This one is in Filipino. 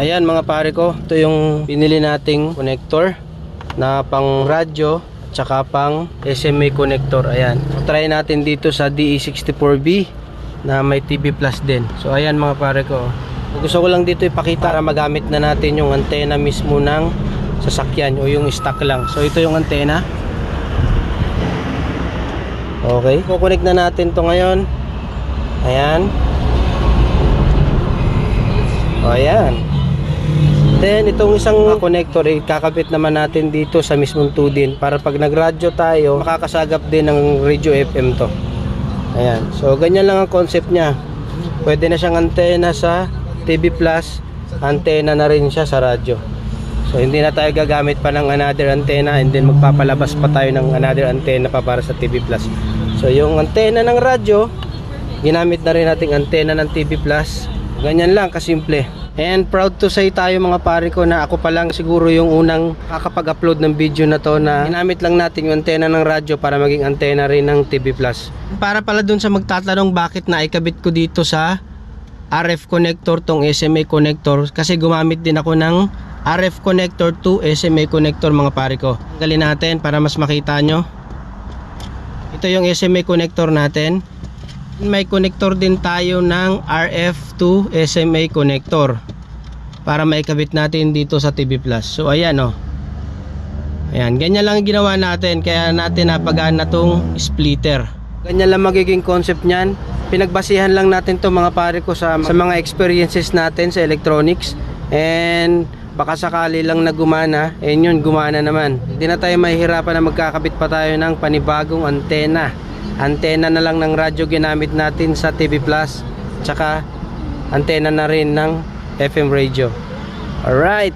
Ayan mga pare ko, ito yung pinili nating connector na pang radyo tsaka pang SMA connector. Ayan. So, try natin dito sa DE64B na may TV Plus din. So ayan mga pare ko. Gusto ko lang dito ipakita para magamit na natin yung antena mismo ng sasakyan o yung stock lang. So ito yung antena. Okay. Kukunik na natin to ngayon. Ayan. O ayan. Then itong isang connector eh, kakabit naman natin dito sa mismong 2 din para pag nagradyo tayo makakasagap din ng radio FM to. Ayan. So ganyan lang ang concept niya. Pwede na siyang antena sa TV Plus, antena na rin siya sa radyo. So hindi na tayo gagamit pa ng another antenna and then magpapalabas pa tayo ng another antenna pa para sa TV Plus. So yung antena ng radyo, ginamit na rin nating antena ng TV Plus. Ganyan lang kasimple. And proud to say tayo mga pare ko na ako pa lang siguro yung unang kakapag-upload ng video na to na ginamit lang natin yung antena ng radyo para maging antena rin ng TV Plus. Para pala dun sa magtatanong bakit na ikabit ko dito sa RF connector tong SMA connector kasi gumamit din ako ng RF connector to SMA connector mga pare ko. Galin natin para mas makita nyo. Ito yung SMA connector natin. May connector din tayo ng RF to SMA connector para maikabit natin dito sa TV Plus. So ayan oh. Ayan, ganyan lang ang ginawa natin kaya natin napagaan na tong splitter. Ganyan lang magiging concept niyan. Pinagbasihan lang natin to mga pare ko sa, sa mga experiences natin sa electronics and baka sakali lang na gumana, eh yun gumana naman. Hindi na tayo mahihirapan na magkakabit pa tayo ng panibagong antena. Antena na lang ng radyo ginamit natin sa TV Plus, tsaka antena na rin ng FM radio. Alright,